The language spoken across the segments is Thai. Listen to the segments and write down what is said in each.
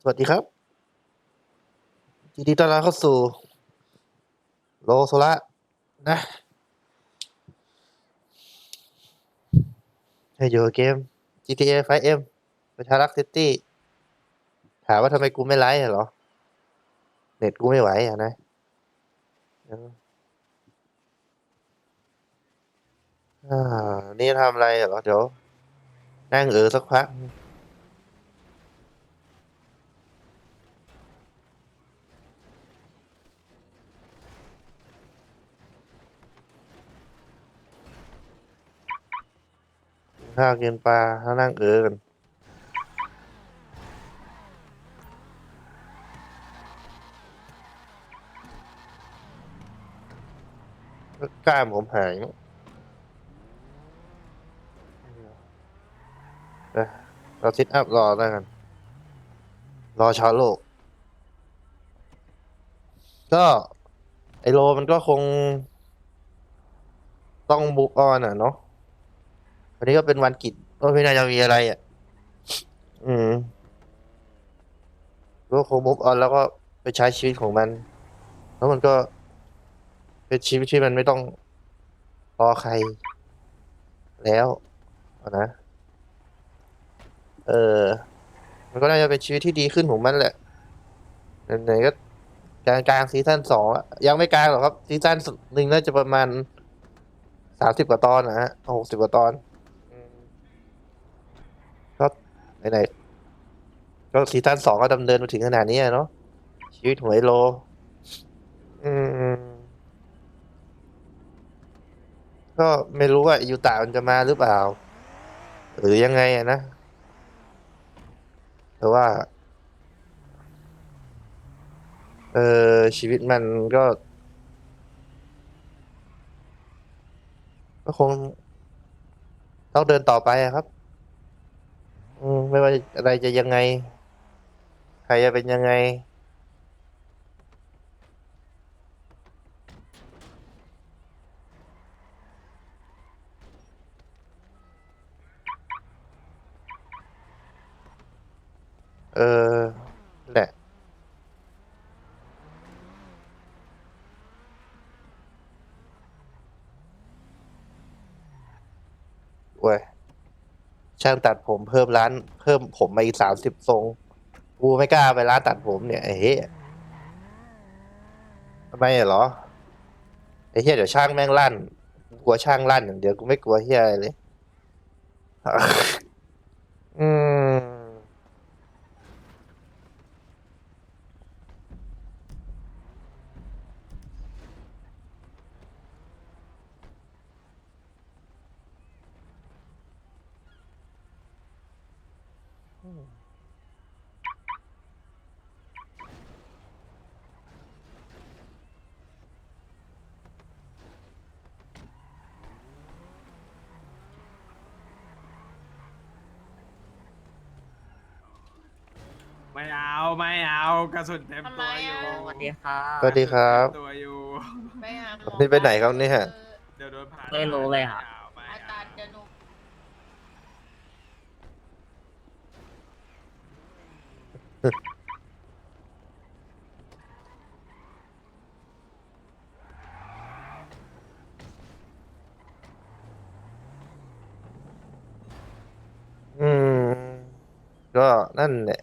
สวัสดีครับยินดีต้อนรับเข้าสู่ โลโซละนะ ให้อยู่เกม GTA 5M ประชารักซิตี้ ถามว่าทำไมกูไม่ไลฟ์เหรอ เน็ตกูไม่ไหวอะนะนี่ทำอะไรเหรอ เดี๋ยว นั่งเออสักพัก ข้าวกินปลาแล้วนั่งเออกันกล้ามผมหายเนอะเอ้ยเราซิทอัพรอแล้วกัน รอชาวโลก ก็ไอโลมันก็คง ต้องบุกออนอะเนาะ วันนี้ก็เป็นวันกิจก็ไม่น่าจะมีอะไรอะ อืมก็คงมุกออนแล้วก็ไปใช้ชีวิตของมัน แล้วมันก็ เป็นชีวิตที่มันไม่ต้องรอใคร แล้วนะ เออ มันก็น่าจะเป็นชีวิตที่ดีขึ้นของมันแหละไหนๆก็กลางกลางซีซั่นสองยังไม่กลางหรอกครับซีซั่นหนึ่งน่าจะประมาณสามสิบกว่าตอนนะฮะหกสิบกว่าตอนอืมก็ ไหนๆก็ซีซั่นสองก็ดำเนินมาถึงขนาดนี้เนาะชีวิตของไอโล อืม ก็ไม่รู้ว่ายูตามันจะมาหรือเปล่า หรือยังไงอะนะแต่ว่า เออชีวิตมันก็ ก็คงต้องเดินต่อไปครับ อืมไม่ว่าอะไรจะยังไง ใครจะเป็นยังไง เออแหละ เว้ย ช่างตัดผมเพิ่มร้านเพิ่มผมมาอีกสามสิบทรง กูไม่กล้าไปร้านตัดผมเนี่ยไอ้เฮ้ยทำไมเหรอไอ้เหี้ยเดี๋ยวช่างแม่งลั่น กลัวช่างลั่นอย่างเดียวกูไม่กลัวเหี้ยอะไรเลย อืม ไม่เอาไม่เอากระสุนเต็มตัวอยู่สวัสดีครับสวัสดีครับกะสุนเต็มตัวอยู่ไม่เอานี่ไปไหนครับเนี่ย เดี๋ยวโดนผ่านไม่รู้เลยครับไม่เอาไม่อาเอาจารย์จะหนุอืม ก็นั่นแหละ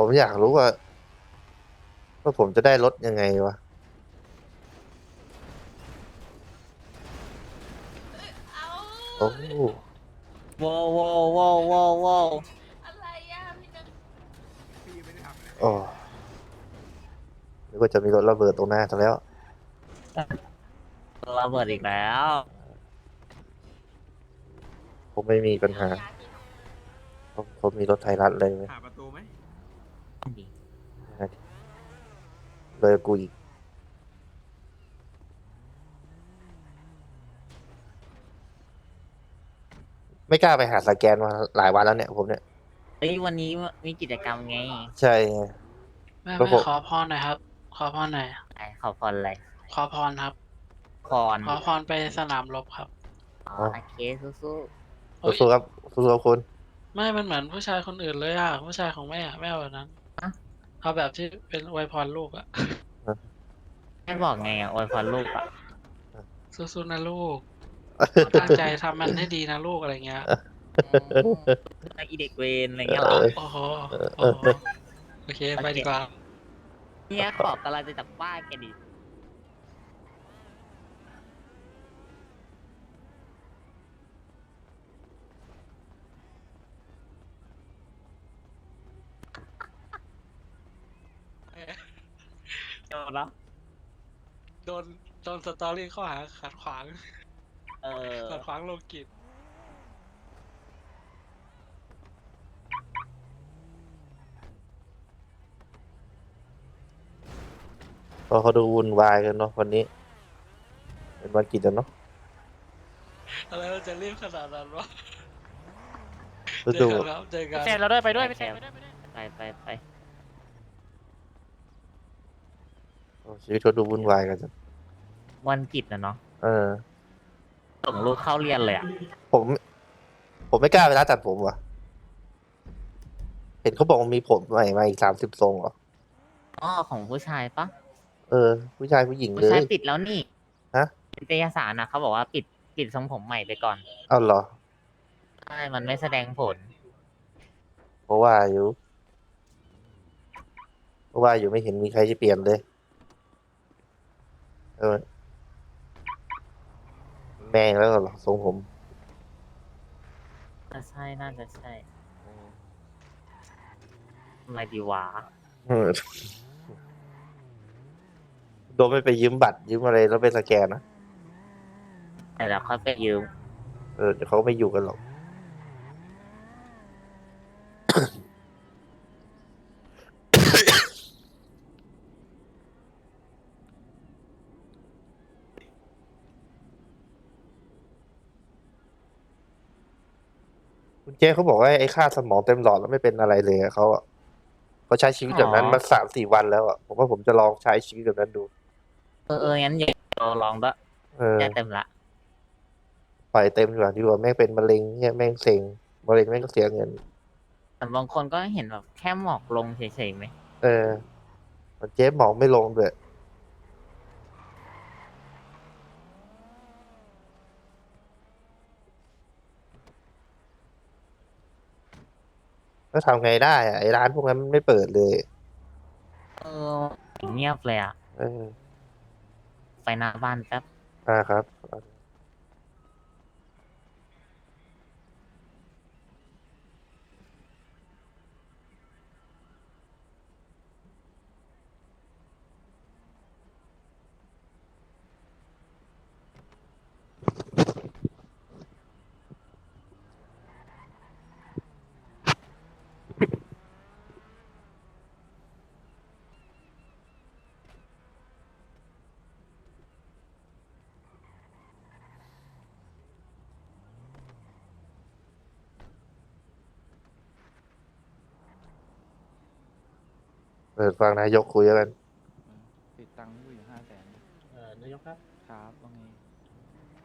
ผมอยากรู้ว่าว่าผมจะได้รถยังไงวะโอ้โว้วโว้วโว้วโว้วโว้วอะไรอะพี่จะพี่ไม่ได้ทำอะไรโอ้นึกว่าจะมีรถระเบิดตรงหน้าซะแล้ว ระเบิดอีกแล้วผมไม่มีปัญหา ผมผมมีรถไทยรัฐเลย หาประตูไหม เลยกูอีกไม่กล้าไปหาสแกนมาหลายวันแล้วเนี่ยผมเนี่ยเฮ้ยวันนี้มีกิจกรรมไงใช่ไงแม่ครับแม่ผม ขอพรหน่อยครับ ขอพรหน่อย ไอ้ขอพรอะไรขอพรครับ พรขอพรไปสนามรบครับ อ๋อโอเคสู้เฮ้ยสู้ๆครับสู้ๆครับคุณ ไม่ มันเหมือนผู้ชายคนอื่นเลยอะ ผู้ชายของแม่อะแม่เอาแบบนั้น เอาแบบที่เป็นอวยพรลูกอะๆไม่บอกไงอะอวยพรลูกอะสู้ๆนะลูก ตั้งใจทำมันให้ดีนะลูกอะไรเงี้ยไออีเด็กเวนอะไรเงี้ยเหรอโอ้โหโอ้โหโอเค ไปดีกว่าเนี่ยขอบกำลังจะจับบ้านแกดิ โดนแล้ว โดนโดนสตอรี่ข้อหาขัดขวางเออขัดขวางโลกิจเพราะเขาดูวุ่นวายกันเนาะวันนี้ เป็นวันกิจอะเนาะอะไรเราจะรีบขนาดนั้นวะฤเจดูอกันครับเจอกันแซมเราด้วยไปด้วยไปแซมไปไปไป ชีวิตเขาดูวุ่นวายกันจังวันกิจนะเนาะเออ ส่งลูกเข้าเรียนเลยอะผม ผมไม่กล้าไปร้านตัดผมว่ะ เห็นเขาบอกว่ามีผมใหม่มาอีกสามสิบทรงเหรอ อ๋อของผู้ชายปะเออ ผู้ชายผู้หญิงผู้เลชายย ปิดแล้วนี่ฮะ นิตยสารนะเขาบอกว่าปิดปิดทรงผมใหม่ไปก่อนเอาเหรอ ใช่มันไม่แสดงผล เพราะว่าอยู่ เพราะว่าอยู่ไม่เห็นมีใครจะเปลี่ยนเลย เออแม่งแล้วเหรอทรงผม น่าใช่น่าจะใช่ทำไมดีวะเออโดนไม่ไปยืมบัตรยืมอะไรแล้วไปสแกนนะแต่เราค่อยไปยืม เออเดี๋ยวเขาก็ไม่อยู่กันหรอก คุณเจ๊เขาบอกว่าไอ้ค่าสมองเต็มหลอดแล้วไม่เป็นอะไรเลยอะเขาอะเขาใช้ชีวิตแบบนั้นมาสามสี่วันแล้วอะผมว่าผมจะลองใช้ชีวิตแบบนั้นดู เออเอองั้นเดี๋ยวเราลองด้วยเออแค่เต็มละ ปล่อยเต็มดีกว่าดีกว่าแม่งเป็นมะเร็งเนี่ยแม่งเซ็งมะเร็งแม่งก็เสียเงิน แต่บางคนก็เห็นแบบแค่หมอกลงเฉยๆไหม เออมันเจ๊หมองไม่ลงด้วย ก็ทำไงได้อะไอ้ร้านพวกนั้นมันไม่เปิดเลยเออเงียบเลยอะ เออไปหน้าบ้านแป๊บ อ่าครับ เปิดฟังนายกคุยแล้วกันติดตังค์อยู่ห้าแสนเอ่อนายกครับครับว่าไง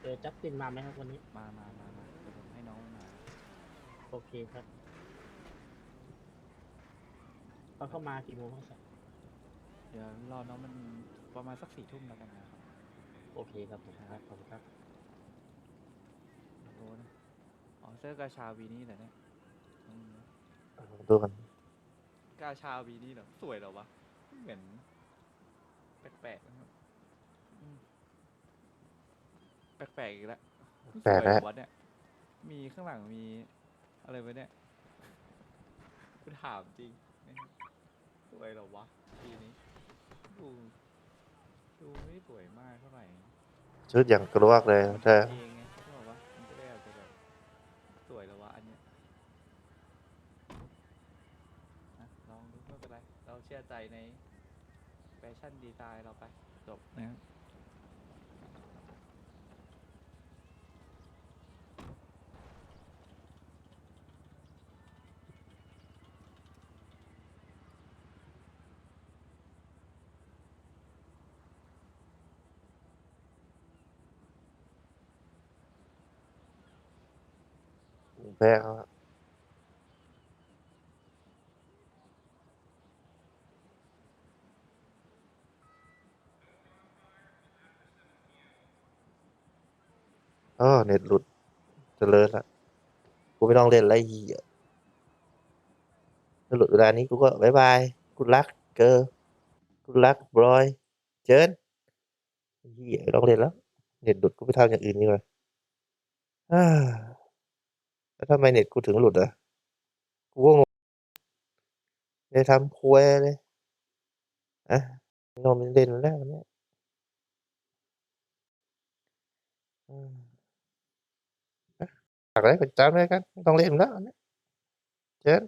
เจอจัสตินมาไหมครับวันนี้ มามามามาเดี๋ยวผมให้น้องมาโอเคครับตอนเข้ามากี่โมงครับ เดี๋ยวรอน้องมันประมาณสักสี่ทุ่มแล้วกันนะครับโอเคครับผมครับขอบคุณครับ โอ้นะอ๋อเสื้อกาชาวีนี่เหรอเนี่ยอืม ดูกัน กาชาวีนี่เหรอ สวยเหรอวะ เหมือน แปลกๆนะครับอืมแปลกๆอีกแล้วแปลกสวยนะเหรอวะเนี่ย มีข้างหลังมี อะไรไว้เนี่ยกูถามจริงนะครับสวยเหรอวะปีนี้ ดู ดูไม่สวยมากเท่าไหร่ ชุดอย่างกระวกเลยแต่เองไงใช่ป่าวะมันก็ได้อาจจะแบบสวยแล้ววะอันเนี้ยนะลองดูไม่เป็นไร เราเชื่อใจในแฟชั่นดีไซน์เราไป จบนะครับแพ้เขา อะเอเน็ตหลุดเจริญละกูไม่ต้องเล่นไรเหี้ยหลุดเวลานี้กูก็บายบายกูรักเกอร์กูรักบรอย เจินเหี้ยไม่ต้องเล่นแล้ว เน็ตหลุดกูไปทำอย่างอื่นดีกว่าอ่าแล้วทำไมเน็ตกูถึงหลุดอะ กูก็งงเลยทำควยเลยอะนมเล่นแล้วเนี้ยอืม ฝากอะไรกดจำเลยกันไม่ต้องเล่นแล้วอันเนี้ยเชิญ